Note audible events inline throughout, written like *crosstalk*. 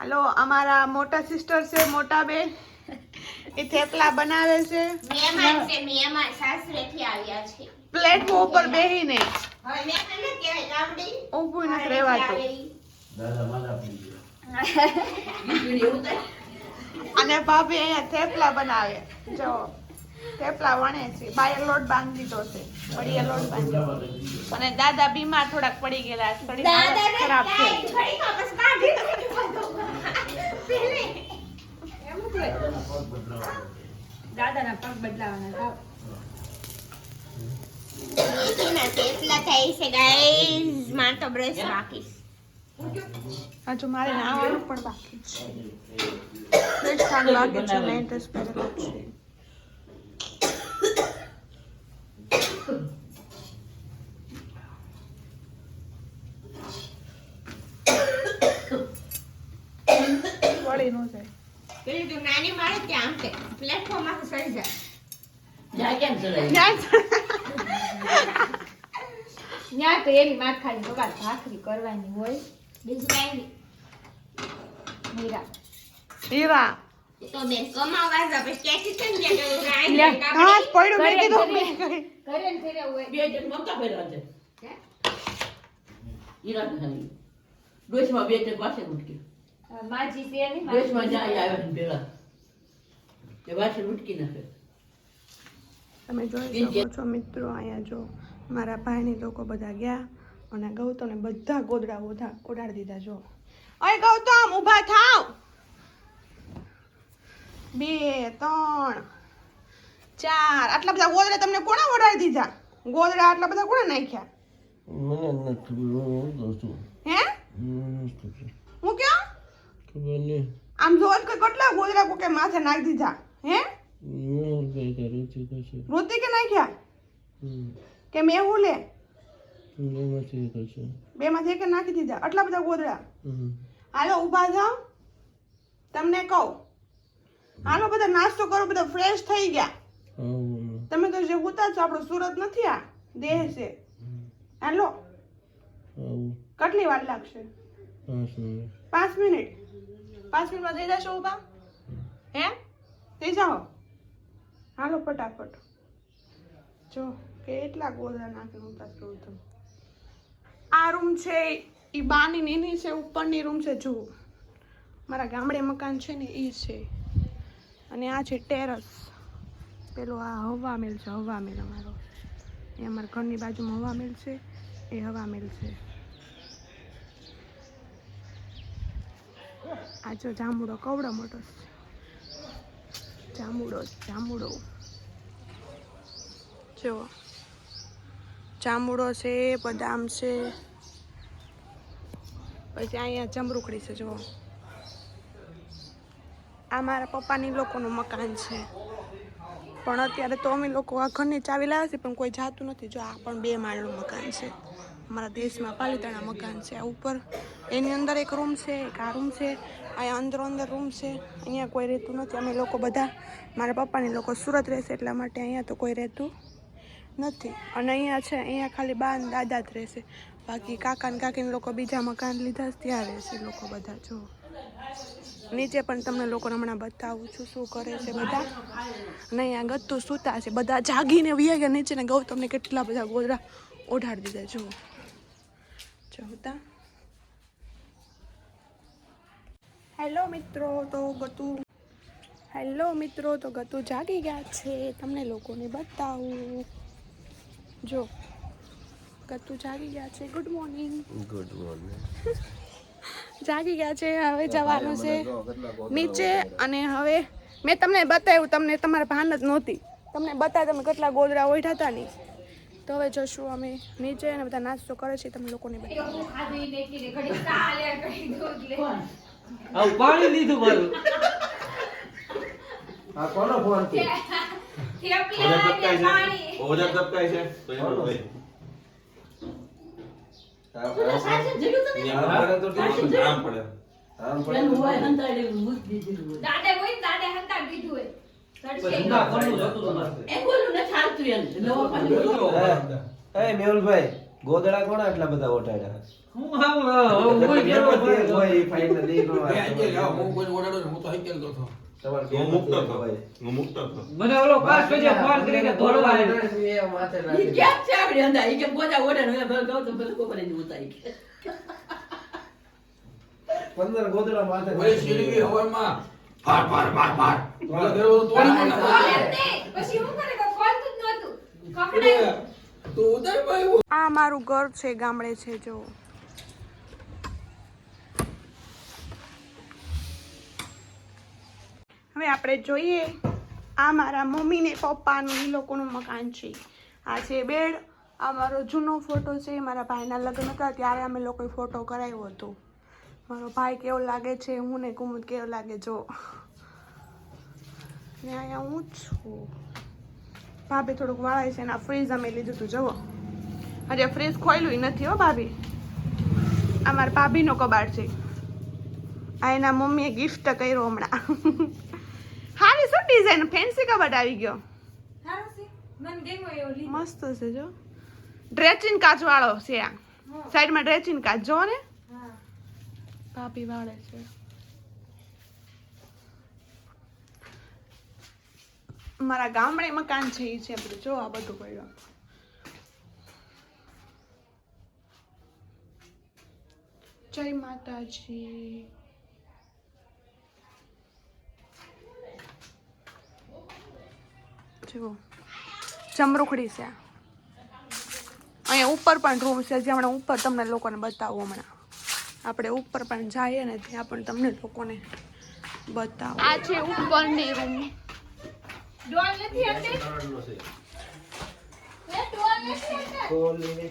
હાલો અમારા મોટા સિસ્ટર છે મોટા બેન. એ થેપલા બનાવે છે. મહેમાન છે મહેમાન સાસરેથી આવ્યા છે. પ્લેટફોર્મ ઉપર બેહીને. હવે મહેમાન ને કહેવાય ગામડી. ઊભું નથી રહેવાતું. અને ભાભી અહીંયા થેપલા બનાવે. જો થેપલા વણે છે. બાય લોટ બાંધી દીધો છે. પડીએ લોટ બાંધ્યો અને દાદા બીમાર થોડાક પડી ગયેલા છે. ખરાબ છે કાંઈ ઘડીમાં બસ કાઢી દો. પહેલે. દાદાના પગ બદલાવાના થેપલા થાય છે ગાઈઝ માર તો બ્રશ બાકી. હજુ મારે નાવાનું પણ બાકી છે. ડ્રેસ સારું લાગે છે મેં વળી નું જાય પેલી તું નાની મારે ત્યાં આમ તે પ્લેટફોર્મમાં સરી જાય. ન્યાય ન્યા *laughs* તો એની માર ખાલી ભાખરી કરવાની હોય. બીજું કાંઈ મીરા. હીરા નહીં તો બેન કમાવા જા પછી ક્યાંથી છે ને કે પડ્યું મેં કીધું મેં કઈ ઘરે ને ઘરે હોય. બે જણ નહોતા પહેરવા છે. ઈરાન ખાલી ડોશમાં બે જણ પાસે અ, માજી છે નહીં બેસ મજા આવે ને પેલા એ પાસે ઉઠકી નાખે. તમે જોઈ શકો છો મિત્રો અહીંયા જો મારા ભાઈની લોકો બધા ગયા અને ગૌતમને બધા ગોદડા ઓઢા ઓઢાડી દીધા જો. અય ગૌતમ ઊભા થાવ. બે ત્રણ ચાર. આટલા બધા ગોદડા તમને કોણે ઓઢાડી દીધા? ગોદડા આટલા બધા કોણે નાખ્યા? મને નથી હું કહું હે? મને નથી ખબર. હું ક્યાં? ખબર નહીં. આમ જો કે કેટલા ગોદડા કોકે માથે નાખી દીધા હે? કઈ છે. કશે ઋતિકે નાખ્યા? કે મેં હું લે? બેમાંથી માંથી એક નાખી દીધા આટલા બધા ગોદડા. હાલો ઊભા થાવ તમને કહું હાલો બધા નાસ્તો કરો બધા ફ્રેશ થઈ ગયા. તમે તો જે ઉતા છો આપણો સુરત નથી આ દેહ છે. હાલો. કેટલી વાર લાગશે? પાંચ મિનિટ. પાંચ મિનિટ. પાંચ મિનિટમાં થઈ જશો ઊભા હે? થઈ જાઓ? હાલો, ફટાફટ. જો, કેટલા ગોદરા નાખીને ઉતાર કરું તમે આ રૂમ છે એ બાની નીની છે, ઉપરની રૂમ છે, જુઓ. મારા ગામડે મકાન છે ને એ છે. અને આ છે ટેરસ. પેલો આ હવા મિલ છે, હવા મિલ અમારો. એ અમારા ઘરની બાજુમાં હવા મિલ છે, એ હવા મિલ છે. આ જો જાંબુડો, કવડો મોટો છે. જાંબુડો જાંબુડો. જો, જાંબુડો છે, બદામ છે. પછી અહીંયા જમરૂખડી છે જો આ મારા પપ્પાની લોકોનું મકાન છે. પણ અત્યારે તો અમે લોકો આ ઘરની ચાવી લાવે છે, પણ કોઈ જાતું નથી. જો, આ પણ બે માળનું મકાન છે. અમારા દેશમાં પાલિતાણા મકાન છે. આ ઉપર એની અંદર એક રૂમ છે, એક આ રૂમ છે. અહીંયા અંદરો અંદર રૂમ છે. અહીંયા કોઈ રહેતું નથી. અમે લોકો બધા, મારા પપ્પાની લોકો સુરત રહેશે એટલા માટે અહીંયા તો કોઈ રહેતું નથી. અને અહીંયા છે, અહીંયા ખાલી બા અને દાદા જ રહેશે. બાકી કાકા ને કાકીને લોકો બીજા મકાન લીધા ત્યાં રહેશે લોકો બધા, જો. નીચે પણ તમને લોકોને હમણાં બતાવું છું શું કરે છે બધા. અને અહીંયા ગત્તુ સૂતા છે, બધા જાગીને વ્યા ગયા નીચે ને ગૌતમને કેટલા બધા ગોદરા ઓઢાડી દીધા, જુઓ. જોતા હેલો મિત્રો તો ગતુ હેલો મિત્રો તો ગતુ જાગી ગયા છે. તમને લોકોને બતાવું. જો ગતુ જાગી ગયા છે. ગુડ મોર્નિંગ ગુડ મોર્નિંગ જાગી ગયા છે. હવે જવાનું છે નીચે અને હવે મેં તમને બતાવ્યું તમને તમારે ભાન જ નહોતી. તમને બતાવ્યું તમે કેટલા ગોદરા ઓઢા હતા નહીં તો હવે જશું અમે નીચે અને બધા નાસ્તો કરે છે. તમે લોકોને બતાવું. હું પાણી લીધું મારું. આ કોનો ફોન છે? ઓજા તો એનો ભાઈ. આમ પડે. આમ પડે. દાદે હોય દાદે હંતા હોય. મેહુલભાઈ ગોદડા કોણ આટલા બધા ઓટાડ્યા આ મારું ઘર છે ગામડે છે જો. હવે આપણે જોઈએ આ મારા મમ્મી ને પપ્પાનું એ લોકોનું મકાન છે. આ છે બેડ, આ મારો જૂનો ફોટો છે, મારા ભાઈના લગ્ન હતા, ત્યારે અમે લોકોએ ફોટો કરાવ્યો હતો. મારો ભાઈ કેવો લાગે છે, હું ને કુમુદ કેવો લાગે, જો. ને અહીંયા હું છું. ભાભી થોડુંક વાળાય છે ને, આ ફ્રીજ અમે લીધું હતું, જુઓ. અરે ફ્રીજ ખોયલું નથી, હો, ભાભી. આ મારા ભાભીનો કબાટ છે. આ એના મમ્મીએ ગિફ્ટ કર્યો હમણાં. ડિઝાઇન ફેન્સી કબાટ આવી ગયો? મસ્ત છે જો. ડ્રેચિન કાચ વાળો છે આ. સાઈડમાં ડ્રેચિન કાચ. જો ને. ભાભી વાળે છે. મારા ગામડે મકાન છે એ છે બધું. જો આ બધું પડ્યું. જય માતાજી. જુઓ ચમરૂખડી છે. અહીંયા ઉપર પણ રૂમ છે જે હમણાં ઉપર તમને લોકોને બતાવું હમણાં. આપણે ઉપર પણ જઈએ ને ત્યાં પણ તમને લોકોને બતાવો. આ છે ઉપરની રૂમ. ડોલ નથી અંદર? ડોલ નથી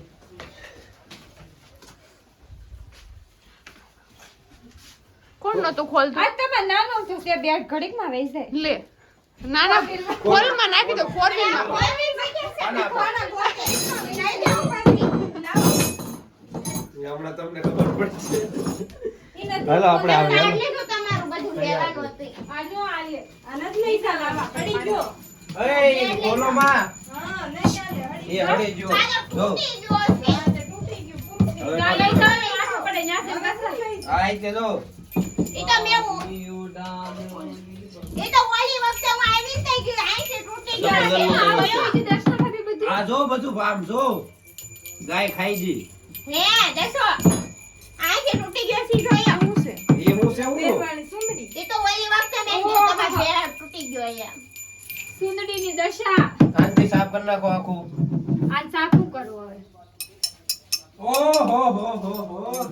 કોણ નતું ખોલતું? આ તમે નાનો છો તે બેડ ઘડીકમાં જાય. લે. ના ના ફોરમાં નાખી દો ફોર વ્હીલમાં તમને ખબરમાં હા નહીં ચાલે હડી એ હડી જો. ના લઈ ચાલે આઈ તે તૂટી ગયો આ દશા. આંતી સાફ કરી નાખો આખું. આ સાફ કરો હવે. ઓહો હો હો હો.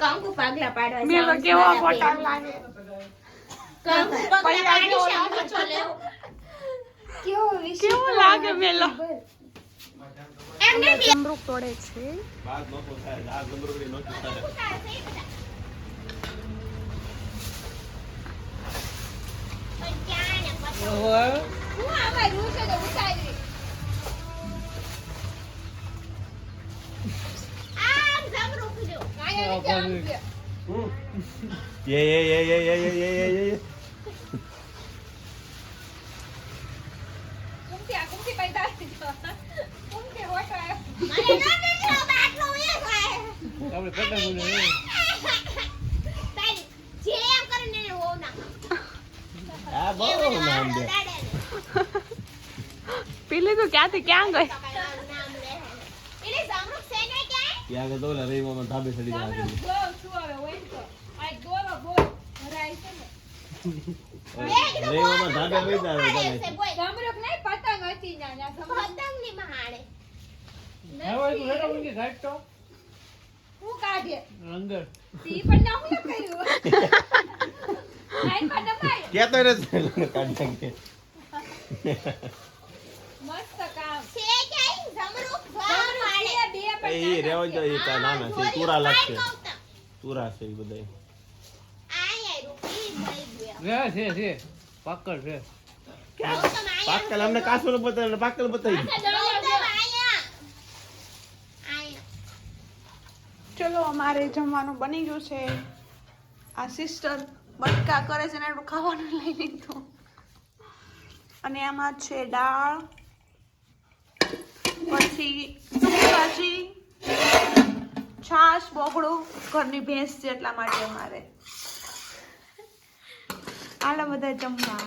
કંકુ પગલા પાડવા મેલો જાઉં છું કેવો ફોટા લાગે. કંકુ પગલા પાડી છે, હવે છો લેવું. કેવો વિષય કેવો લાગે મેલો? એમને અમૃત તોડે છે. બાદ નહોતું થાય આ ગંદરગડી નહોતું થાય ઉતાર છે બધા. પણ ક્યાં ને પછી હું આમાં રૂ છે તો ઉતારી આમ જમરૂખ જો. આયા નથી આમ છે. યે યે યે યે યે યે યે યે યે કુમતી આ કુમતી પાઈ તારી જો. કુમતી હોટો આવ્યો. મને ન દેજો, બાટલો એ થાય. આપણે ગયું ક્યાંથી ક્યાં ગઈ ત્યાં કે તો રવિમાં ધાબે ચડી ગયા કેતો કાઢી એ ઈ રહેવા દો, ઈ નાના છે તુરા લાગશે. તુરા છે ઈ બધાય. રે છે છે. પાકડ છે. અમને બતાવી બતાવી ચલો અમારે જમવાનું બની ગયું છે. આ સિસ્ટર બટકા કરે છે ને એટલું ખાવાનું લઈ લીધું. અને આમાં છે દાળ પછી ભાજી છાશ બોકડું ઘરની ભેંસ છે એટલા માટે અમારે. હાલો બધા જમવા.